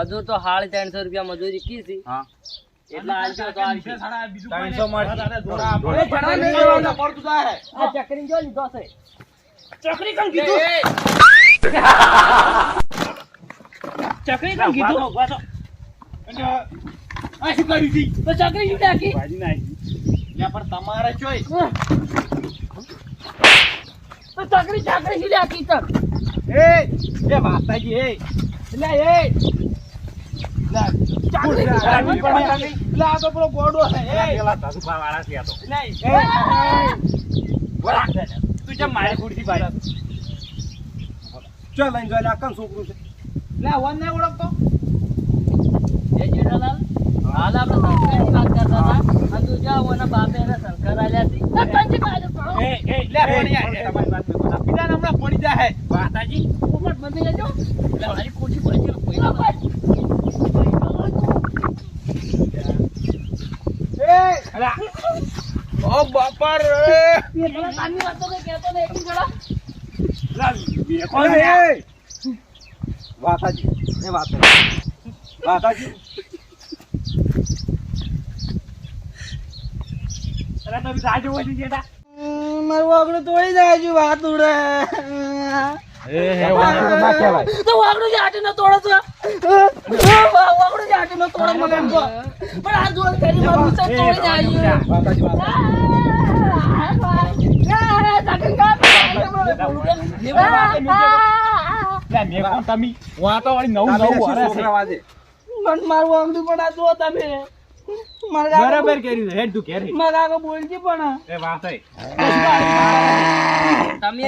મજૂર તો હાલ ત્રણસો રૂપિયા મજૂરી કીધી હા. ચકરી જો લીધો છે. ચકરી કોણ કીધું? ચકરી કોણ કીધું? આ શું કર્યું તી? તો ચકરી શું પણ તમારે ચોય. તો ચકરી ચકરી શું નાખી તો એ, એ માતાજી, એ. લ્યા, એ. છોકરું છે અને તું જા ઓના બાપે એને આલ્યા પડી જાય. એ, તમારી વાત નહીં. બીજાને હમણાં પડી જાય. માતાજી. ઉપર બંધી લેજો એટલે મારી ખુરશી પડી ગઈ. પૈસા પાછ. એ, અલા. ઓ બાપા રે. કાનની વાત તો કંઈ કહેતો નહીં, એકલી જણા. કોણ છે? વાતાજી એ વાતાજી વાતાજી અલા, તમે જાજો વળી જેઠા. મારું વાગડું તોડી જાય છે વાત ઉડે. તો વાગડું જાટી નો તોડે છે. વાગડું જાટી નો તોડે મને પણ આ જોડ કરી મારું તોડી જાય છે વાતાજી લે, મેં કોણ તમે? વાતો વાળી નવું નવું વરે છે. છોકરા વાજે મને મારું વાગડું પણ આ જો તમે બરાબર કર્યું હેડ તું ઘેર હેડ. મારા કાકા પણ એ વાત તમે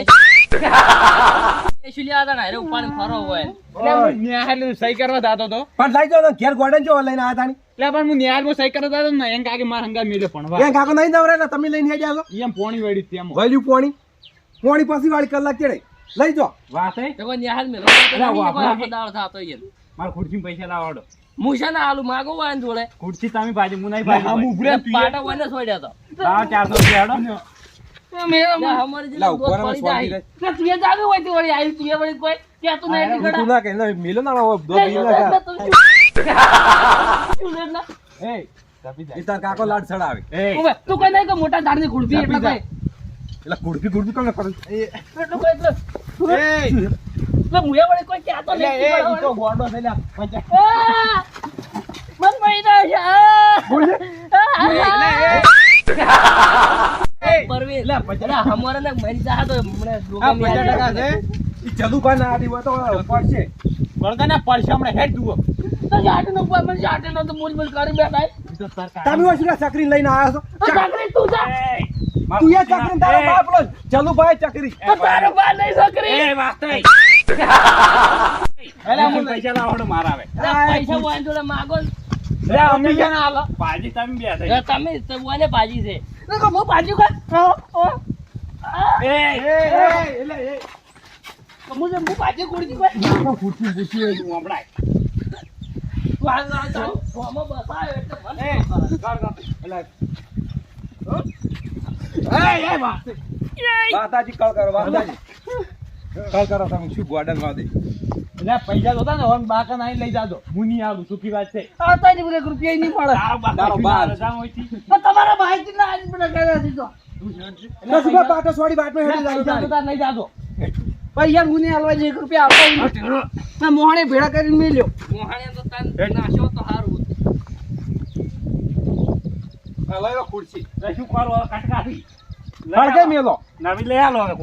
શું લેવા હતા ને અરે ફરો હોય એટલે સહી કરવા જાતો તો પણ લઈ તો ઘેર ગોડન જો લઈને આવ્યા એટલે પણ હું નિહાળમાં સહી કરતા હતો ને એમ કાકે મારા હંગા મેલ્યો પણ એમ કાકો નહીં દવરે તમે લઈને હેડ્યા છો એમ પોણી વળી તેમ વળ્યું પોણી પોણી પછી વાળી કલાક ચડે. લઈ જો. વાત હે? તો નિહાલ મે. દાળ થાતો યે માર ખુરશી પૈસા લાવડો હું છે ને આલુ માગો વાન જોડે. ખુરશી તમે ભાજી હું નહીં ભાજી પાટા હોય ને છોડ્યા તો. લાવ ચારસો રૂપિયા હેડો. મોટા લે, ની જે એટલી તું ઘડા. ના કે ના, મિલો ના હવે દો લે, મિલ લે, ના લે, કર. તું લે, લે. એ તું કે એટલે. કોઈ. એટલે કોને એ એટલે મુએ વળી કોઈ કહેતો એટલે નહીં. એ તો ગોડો છે લ્યા. પંચા- મન પડી જાય છે. આ! એ, પરવીન. લે, પચાસ- હમારે ને મરી જા તો હમણાં આ ડોકામાં પચાસ ટકા છે. ઈ જદુભાઈ ના આડી હોય તો પડશે બળકાના પડશે હમણાં હેડ જુઓ તો ઝાડનો ઉપર મને ઝાડનો તો મૂલ મૂલ કરી બેઠા તો તમે. હોય ચકરી લઈને આવ્યા છો તો તું જા. તું એ ચકરી તારો બાપ લો જલુભાઈ ચકરી તો તારો બાપ નહીં ચકરી એ વાસ્તવ. એલા, હું પૈસા લાવડો મારા આવે પૈસા હોય ને જોડે માગો ને. લે, અમે કે ના આલો? પાજી તમે બે થઈ. તમે તો હોય પાજી ભાજી છે તો કો મો પાજી કો ઓ. એ, એ, એ, એ. મુજે મુ પાજી હું કો. પૂછ્યું, પૂછ્યું, હું હમણાં. તું આ જા, જા. ફોમાં બસાયો એટલે મને કર, કર. એટલે, વાતાજી કળ કરો વાતાજી કળ કરો તમે શું ગોડન વાદે? એટલે પૈસા તો હતા ને હવે બાકા નાઈ લઈ જાજો. હું નહીં આવું સુખી વાત છે. આ તારી બધે રૂપિયા નહીં મળે. તારો છે. તો તમારા ભાઈ ના આજ બધા કર્યા છે તો. નસુભા પાટો સોડી બાટમાં હેડી પૈસા તો જાય તાર. લઈ જાજો. પૈસા ગુને હાલવા જે રૂપિયા આપો. મોહણે ભેળા કરીને મેલ્યો. મોહાણે તો તને લઈ લો ખુરશી. તો શું કરો? કટકાથી લઈ મેલો. નવી લઈ આલો હવે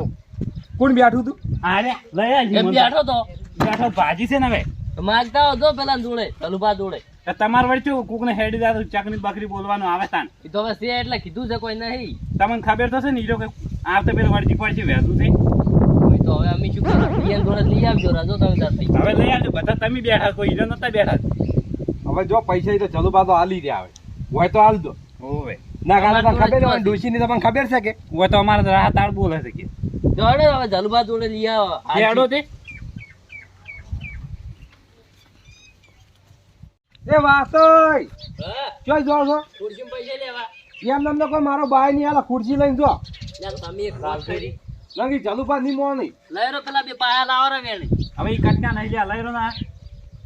કોણ બેઠું તું? અરે લઈ આવજો બેઠો તો? બેઠો ભાજી છે ને હવે. માગતા હતો પેલા જોડે તલુભા જોડે. તો તમારે વળી શું કોકને હેડી દાદા ચકની બકરી બોલવાનું આવે તાન. એ તો હવે છે એટલે કીધું છે કોઈ નહીં. તમને ખબર થશે ને ને કે લોકો આવતા પેલા વળજી પડશે વહેતું થઈ તો હવે અમે શું કરીએ જોડે લઈ આવજો રાજો તમે ત્યાંથી હવે લઈ આવજો બધા તમે બેઠા કોઈ હીરો નતા બેઠા. હવે જો પૈસા તો જલુભા તો હાલી રહ્યા આવે. હોય તો હાલ દો. ઓવે. ના કાલે ખબર હોય ડોશી ની તમને ખબર છે કે? ઓ તો અમારે તો રાહ બોલે છે કે. જોડે હવે જલુભા જોડે લઈ આવો હેડો તે. એ વાસોય ચોય જો છો? ખુરશીમાં પૈસા લેવા. એમ તમને કોઈ મારો બાય નહીં આલા ખુરશી લઈને જો. તમે એક વાત કરી. નંગી જલુભા ની મો નહીં. લઈ પેલા બે પાયા લાવો રે વેણી. હવે ઈ કટકા નહીં લ્યા લઈ રહ્યો ના.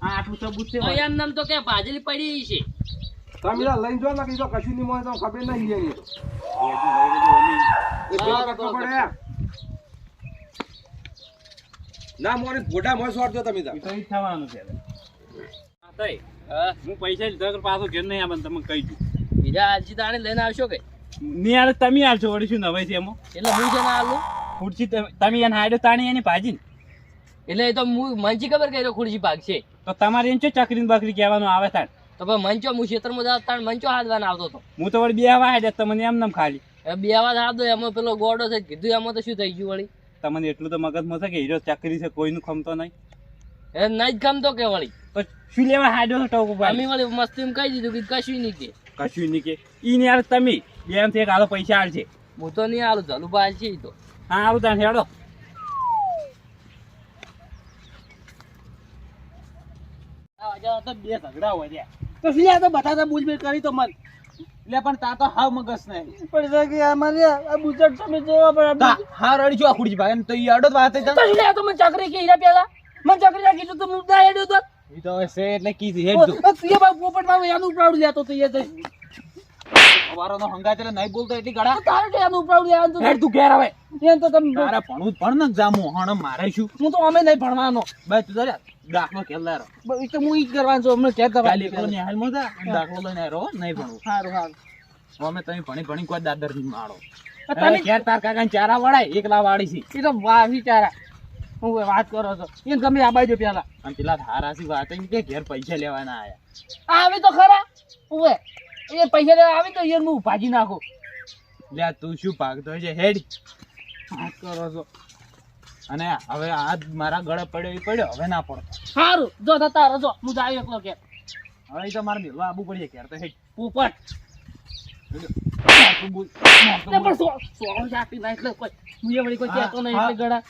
આ આટલું સબૂત છે તો એમ નામ તો કે ભાજલી પડી છે. તમે લઈને જો ને કીધું કશું નહીં મળે તો ખબર નહીં એની. ના મોરે ગોડા મોય સોટ દો તમે તો. એ ઈ થવાનું છે હા, તઈ. હું. પૈસા લીધા પાછો ઘેર નહીં આવે તમે કહી દઉં. બીજા આજી તાણે લઈને આવશો કે? ની આલે તમે આવશો વળી શું નવાઈ છે એમાં. એટલે હું છે ના આલું ખુરશી તમે તમે એને હાડો તાણી એની ભાજી એટલે એ તો હું મંચી ખબર કર્યો ખુરશી ભાગ છે તો તમારે એમ છે ચકરી બકરી કહેવાનું આવે તાણ? મંચો હું તાણ મંચો હાથવાના આવતો હતો. હું તો વળી બે હવા હાડ્યા તમને એમ નામ ખાલી. બે આવાજ હાથ એમાં પેલો ગોડો છે કીધું એમાં તો શું થઈ ગયું વળી? તમને એટલું તો મગજમાં છે કે હીરો ચાકરી છે કોઈનું ખમતો નહીં. એ નહીં જ ગમતો કે વળી? શું લેવા હાડ્યો છો ટોક ઉપર? અમે વળી મસ્તી કહી દીધું કે કશું નહીં કે. કશું નહીં કે. ઈ ને યાર તમે. બે એમ એક હાલો પૈસા હાલશે. હું તો નહીં આલું જલુભા છે તો. હા આવું ત્યાં હેડો. બે ઝઘડા હોય તો શું યાર તો બતાતા કરી તો મન. લે પણ તા તો હાવ મગજ નહીં. પણ કે અમારે આ બુજટ તમે જોવા પણ આ હા રડી જો આખુડી ભાઈ. તો ઈ અડો વાત તો શું તો મને ચકરી કે હીરા પેલા. મને ચકરી ના કીધું તો હું ના તો. ઈ તો છે એટલે કીધી હેડ તો. તું બાપ પોપટ મારું એનું પ્રાઉડ લેતો તો એ તો અમારો હંગાતેલે હંગાત નહીં બોલતો એટલી ગળા. તારે કે એનું ઉપરાવડું લેવાનું તો. હેડ તું ઘેર આવે. એમ તો તમે તારા ભણવું જ ભણ ને જામું હણ મારે શું? હું તો અમે નહીં ભણવાનો. ભાઈ તું તારે દાખલો કેલારો બ- ઈ તો હું ઈ જ કરવાનું છું. અમને કે કાલે એકલો કરવાનું નિહાળમાં જા દાખલો લઈને હો, નહીં ભણવું. સારું સારું અમે તમે ભણી ભણી કોઈ દાદરની માળો. તમે ઘેર તાર કાકા ચારા વાળાય એકલા વાળી છે. એ તો વા- ચારા હું વાત કરો છો. એ તમે આ બાજુ પેલા અને પેલા ધારાસી વાત કે ઘેર પૈસા લેવાના આયા. આવે તો ખરા. ઓવે એ પૈસા લેવા આવે તો યાર હું ભાજી નાખું. લે તું શું ભાગતો છે? હેડ. કરો છો. અને હવે આ મારા ગળે પડ્યો એ પડ્યો? હવે ના પડતો. સારું જો થતા રજો હું જાવ એકલો કે હવે તો મારે મેળવા આબુ પડી ઘેર તો હેડ. પોપટ હા, એટલે ગળા.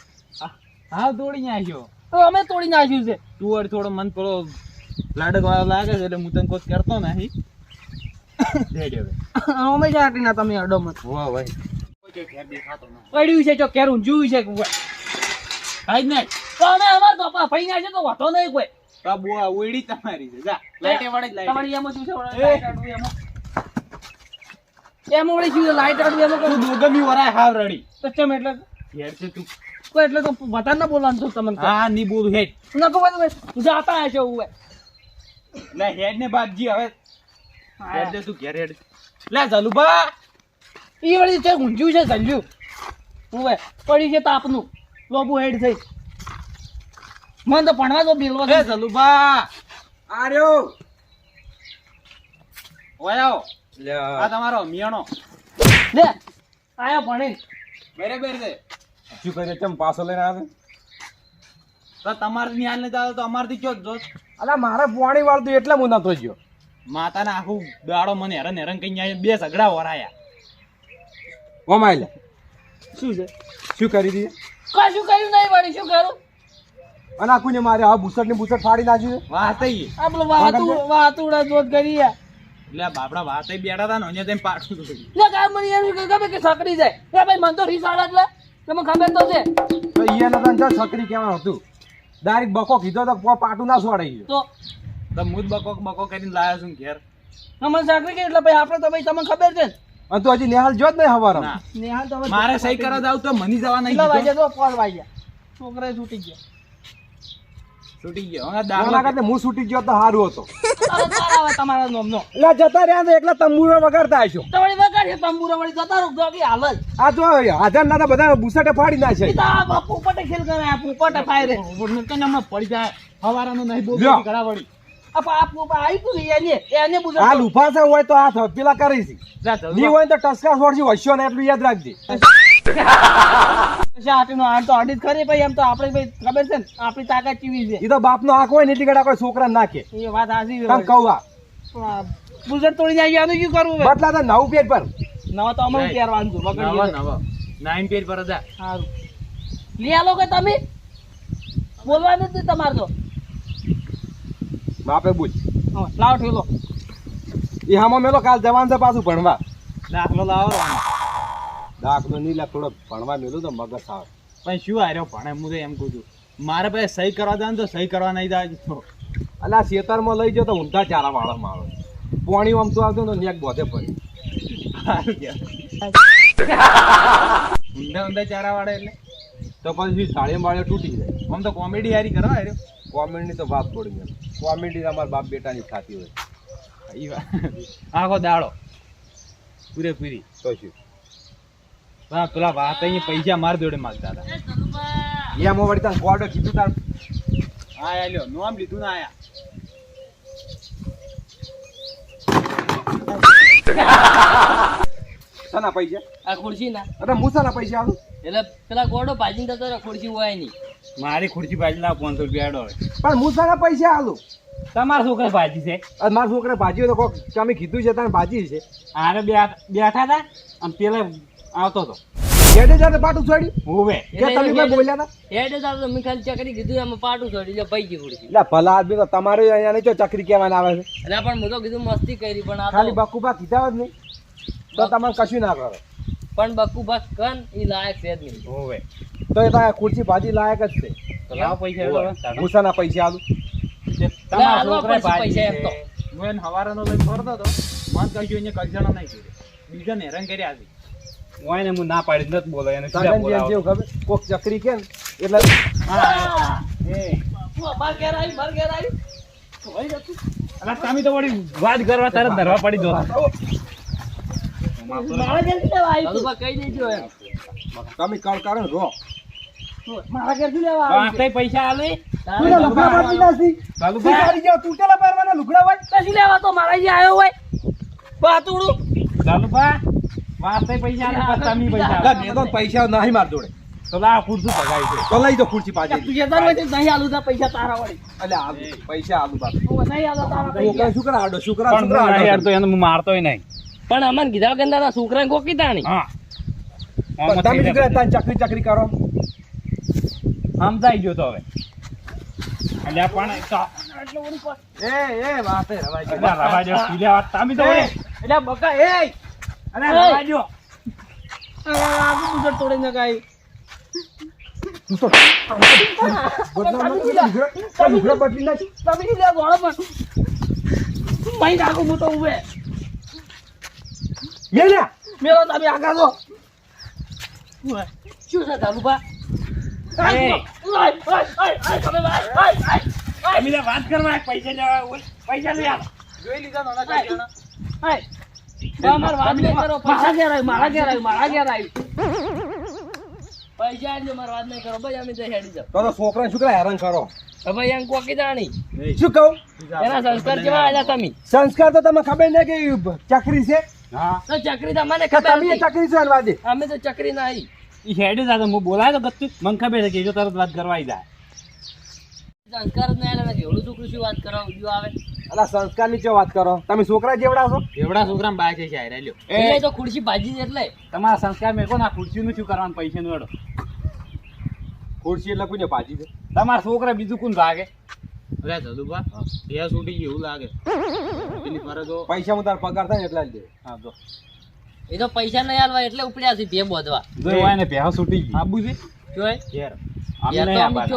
હા દોડીને આવ્યો તો અમે તોડી નાખ્યું છે. તું વળી થોડો મન પેલો લાડક વાળો લાગે છે એટલે હું તને કોઈ કરતો નહીં. અમે જાતી ના તમે અડો મત વાહ ભાઈ. પડ્યું છે જો કેરું જોયું છે કોઈ. કાઈ નહીં. તો અમે અમાર તો ભાઈ ના છે તો વાતો નહીં કોઈ. આ ઉડી તમારી છે. જા. લાઈટે વાળે જ લાઈટે. તમારી એમાં શું છે? લાઈટ આડું એમાં. એમાં વળી શું લાઈટ આડું એમાં તું દોગમી વરાય હાવ રડી. તો ચમ એટલે? હેડ છે તું. કોઈ એટલે તો વધારે ના બોલવાનું છું તમને હા ની બોલું હેડ. ના કોઈ જાતા હશે ઉવે લે હેડ ને બાપજી હવે હેડ દે તું ઘેર હેડ લે જલુભા ઈ વળી છે ઊંઝ્યું છે સંજ્યું ઉવે પડી છે તાપનું. લોબુ હેડ થઈ. મન તો ભણવા તો બિલવા છે જલુભા આર્યો રહ્યો. લે. આ તમારો મિયાણો. લે આયા ભણે. બરાબર છે શું કરે ચમ પાછો લઈને આવે? તો તમારે ન્યાલ ને ચાલે તો અમારથી કયો જો અલા મારે પાણી વાળતું એટલે હું નતો ગયો માતાને આખું દાડો મને હેરાન હેરાન કઈ જાય બે ઝઘડા વરાયા. ઓમાય શું છે? શું કરી દી કશું કર્યું નહીં વળી શું કરું? અને આખું ને મારે આ બુસટ ને બુસટ ફાડી નાખ્યું છે. આ પેલો વાતું વાતુડા જોત કરી એટલે બાપડા વાત બેઠા હતા ને અહીંયા તેમ પાછું લે કાં મને એમ ગમે કે સકડી જાય. એ ભાઈ મને તો રીસ એટલે તમે ખબર તો છે. તો જો છકરી હતું. ડાયરેક્ટ બકો કીધો તો પ- પાટું ના છોડાઈ ગયું. તો તો બકો બકો કરીને લાયા છું ઘેર? અમને સાકરી કે એટલે ભાઈ આપણે તો ભાઈ તમને ખબર છે ને તો હજી નેહાલ જો જ નહીં હવાર નેહાલ તો મારે સહી કરવા જાવ તો મની જવા નહીં કેટલા વાગ્યા તો પોલ વાગ્યા. છોકરા છૂટી ગયા. છૂટી ગયો. હવે એના કરતા હું છૂટી ગયો તો સારું હતો. તમારા નોમનો. એટલે જતા રહ્યા તો એકલા તંબુરો વગાડતા હશો. તો વળી વગાડે વળી જતા રહો જો કે હાલ આ જો હાજર ના બધા બુસટે ફાડી નાખે પોપટે ખેલ કરે પોપટે હમણાં પડી જાય. હવારાનું નહીં બોલતો ઘડા વળી. આ લુફા છે હોય તો આ પેલા કરી છે. ની હોય તો ટસકા છોડશે વસ્યો ને એટલું યાદ રાખજે. આટીનો આટ તો અડીત ખરી ભાઈ એમ તો આપણે ભાઈ ખબર છે ને આપણી તાકાત કેવી છે? એ તો બાપ નો આંખ હોય ને એટલી ગડા કોઈ છોકરા નાખે. એ વાત હાસી છે તમ કહું તોડી જાય આનું શું કરવું હવે? બદલા તો પેજ પર નવા તો અમારું નહીં. વાંધો નવા. નવા. નાઇન પેજ પર હતા સારું. આલો કે તમે? બોલવાનું જ તમારે તો. બાપે બુજ. લાવ ઠેલો. એ હામાં મેલો કાલ જવાન છે પાછું ભણવા. દાખલો લાવો દાખલો નહીં લે થોડો ભણવા મેલું તો મગજ આવે. પણ શું આર્યો ભણે હું તો એમ કહું છું. મારે પાસે સહી કરવા જાય તો સહી કરવા નહીં જાય અલા ખેતરમાં લઈ જાઓ તો ઊંધા ચારા વાળા મારો પાણી આમ તો આવતું ને નેક બોધે પડી. ઊંધા ઊંધા ચારા વાળા એટલે? તો પછી સાડીમાં માળે તૂટી જાય. આમ તો કોમેડી હારી કરવા હાર્યો. કોમેડી તો વાત પડી ગઈ કોમેડી અમારા બાપ બેટાની થતી હોય. આખો દાડો. પૂરેપૂરી. તો શું? હા પેલા વાત અહીંયા પૈસા માર જોડે માગતા હતા. એ ધનુભા, વળી તાર કોડો કીધું તાર. હા લ્યો નોમ લીધું ના આયા. શાના પૈસા? આ ખુરશી ના અરે મુસાના પૈસા આવું એટલે પેલા ગોડો ભાજીને જતો ખુરશી હોય નહીં. મારી ખુરશી ભાજી લાવ પાંચસો રૂપિયા પણ મુસાના પૈસા આલું? તમારા છોકરા ભાજી છે. મારા છોકરા ભાજી હોય તો કોક તમે કીધું છે તારે ભાજી છે. આરે બેઠા હતા અને પેલા આવતો હતો. જેડે જાતે પાટું છોડી. હોવે. કે તમે કોઈ બોલ્યા હતા હેડે તો આપણે ખાલી ચકરી કીધું એમાં પાટું છોડી એટલે પૈકી ખુરશી. એટલે ભલા આદમી તો તમારે અહીંયા નહીં જો ચકરી કહેવાના આવે છે. એટલે પણ હું તો કીધું મસ્તી કરી પણ ખાલી બકુબા કીધા જ નહીં. તો તમારે કશું ના કરો. પણ બકુ બસ કન એ લાયક છે જ નહીં. હોવે. તો એ તો ખુરશી ભાજી લાયક જ છે. તો લાવ પૈસા હવે. પૈસા આલું. જે તમારા છોકરા ભાજી પૈસા એમ તો. હું એને હવારનો લઈ ફરતો તો મન કહ્યું એને કલ્યાણો નહીં કર્યો. બીજાને હેરાન કર્યા છે. હું એને હું ના પાડી નથી બોલો એને સીધા બોલાવો. જેવું ખબર? કોક ચકરી કે એટલે હા, એ. માર ઘેર આવી માર ઘેર આવી. અલા, તમે તો વળી વાત કરવા તારે ધરવા પડી દો. મારા ઘેરથી લેવા આવી કહી દેજો એમ. તમે કળ કરો રો. મારા ઘેરથી લેવા આવી પૈસા આલે. તું લુગડા બાંધી નાખી. બાલુભાઈ શિકારી જેવા તૂટેલા પહેરવાના લુગડા હોય? કશું લેવા તો મારા જે આવ્યો હોય? પાતુડું ચાલુભા વાંકઈ પૈસા આલે તમે પૈસા એટલે તો પૈસા નહીં માર જોડે. તો લાવ ખુરશું ભગાઈ છે તો લઈ દો ખુરશી પાછી તું જતા હોય તો નહીં આલું પૈસા તારા વળી આ પૈસા આલુ બાપ. નહીં આલો તારા પૈસા. શું કરે આડો યાર તો એને હું મારતોય નહીં. પણ અમને કીધા વગર તારા છોકરાને કોકી તાણી હા. પણ તમે શું કરે તાન ચકરી ચકરી કરો. સમજાઈ ગયો તો હવે. અલ્યા પણ એ એ વાતે રવાય છે. અલ્યા રવા દ્યો, પીલ્યા વાત. તમે તો એટલે બકા એ મુજર તોડી બદલી નાખ. તમે પણ નાખું હું તો ઉભે મેલ્યા મેરો તમે આગળ છો. શું છે ધનુભા એ. તમે ભાઈ તમે લે વાત કરવા પૈસા લેવા પૈસા લઈ આવો. જોઈ લીધા નાના કાઢ્યાના. નહીં કરો મારા ઘેર આવ્યું મારા ઘેર આવ્યું મારા ઘેર આવ્યું પૈસા એટલે મારે વાત નહીં કરો. ભાઈ અમે તો હેડી જાવ તો તો છોકરા શું હેરાન કરો? હવે ભાઈ એમ કોકી જાણી. શું કહું? એના સંસ્કાર કેવા આવ્યા તમે? સંસ્કાર તો તમે ખબર નહીં કે ચકરી છે? તો ચકરી તમને ખબર તમે ચકરી છો વાદે અમે તો ચકરી ના આવી ઈ હેડે જાતો હું બોલાય તો ગતું મને ખબર છે કે જો તરત વાત કરવા આવી જાય. સંસ્કાર જ નહીં આવ્યા એવડું છોકરું શું વાત કરો? ઉજ્યું આવે. અલા સંસ્કારની ચો વાત કરો? તમે છોકરા જેવડા છો? એવડા છોકરા બાય છે શાયરા લ્યો એટલે તો ખુરશી ભાજી છે એટલે. તમારા સંસ્કાર મેં કોણ આ ખુરશીનું શું કરવાનું પૈસાનું એડો ખુરશી એટલે કોઈને ભાજી છે? તમારા છોકરા બીજું કોણ ભાગે? અરે બે છૂટી ગઈ એવું લાગે. પેલી ફરે તો પૈસા હું તાર પગાર થાય એટલા જ દે. હા જો. એ તો પૈસા નહીં આલવા એટલે ઉપડ્યા છે ભે બોધવા. જો હોય ને ભેહ છૂટી ગઈ. આબુ છે? જોય યાર.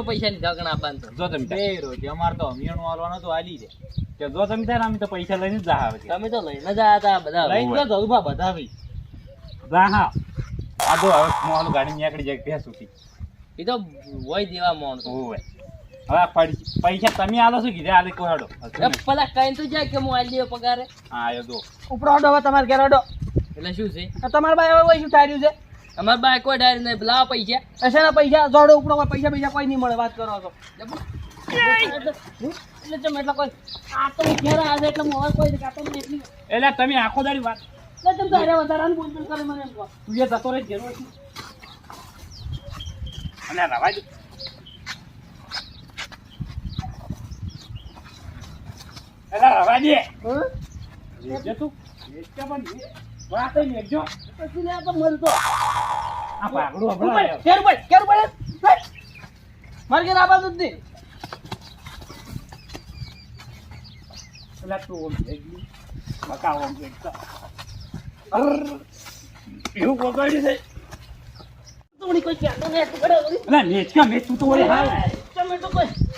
પૈસા લીધા ગણા આપવાનું તો જો તમે બે રોજ અમાર તો અમિયાણું વાળવાનો તો આલી દે. કે જો તમે થાય અમે તો પૈસા લઈને જ આવે તમે તો લઈને જ હતા બધા. લઈને જો જદુભા બધા ભાઈ. જા હા. આ તો હવે મોહન ગાડી નીકળી જાય ભેહ છૂટી એ તો હોય દેવા મોહન ઓવે હવે પૈસા તમે આલો છો કીધે આલે કહો હેડો. પેલા કઈ તો જાય કે હું આલી દેવો પગારે? હા એ દો ઉપરો હવે તમારે ઘેર હડો. એટલે શું છે? તમારા ભાઈ હવે શું ઠાર્યું છે? અમાર બાય કોઈ ડાયરી નહીં લાવો પૈસા. એસાના પૈસા જોડો ઉપરો પૈસા પૈસા કોઈ નહીં મળે વાત કરો તો. એટલે તમે એટલે કોઈ આ તો ઘેર એટલે હું હવે કોઈ કાતો નહીં એટલી એટલે તમે આખો દાડી વાત એટલે તમે તો હારે વધારાનું બોલ બોલ કરે મને તું એ જતો રહે ઘેર અને રવા એટલે રવા દે? તું. વેચજે પણ વાત જ વેચજો પછી લે તો મળતો આ પાઘડું ઉપર, હભળાય ઉપર, નહીં તું ઓમ ગયું બકા ઓમ એવું છે કોઈ કરે વળી. એટલે વેચ કે વેચ તું તો તો તું તો. તો ગોડો હે. તે કરો કરો તું તું તો તો તો કોઈ તો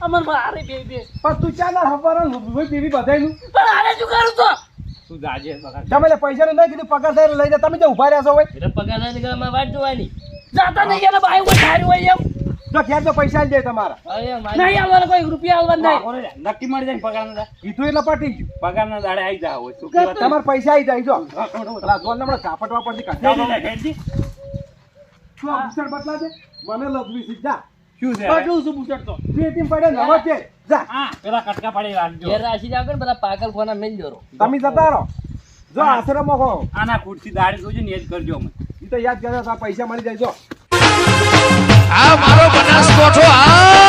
અમર ના લે નહીં કીધું પગાર થાય એટલે લઈ જા તમે ઊભા રહ્યા છો પગાર પૈસા જ તમારા આવવાનો કોઈ રૂપિયા આવવા નહીં નક્કી મળી જાય ને પગારના દા- કીધું એટલે પટી ગયું દાડે આવી જા હોય. શું પૈસા આવી જાય જો જોન. શું આ બદલા મને લગવી છે શું પેટીમ પડે નવો છે. જા. હા, પેલા કટકા પાડી રાખજો. ઘેર રાશી જાવ ને બધા પાગલ ખોના મેલ જોરો તમે જતા રહો. જો આશ્રમમાં હો. આના ખુરશી દાડે જોજો ને જ કરજો મને. ઈ તો યાદ કર્યો આ પૈસા મળી જાય જો. આ મારો બનાસકોઠો આ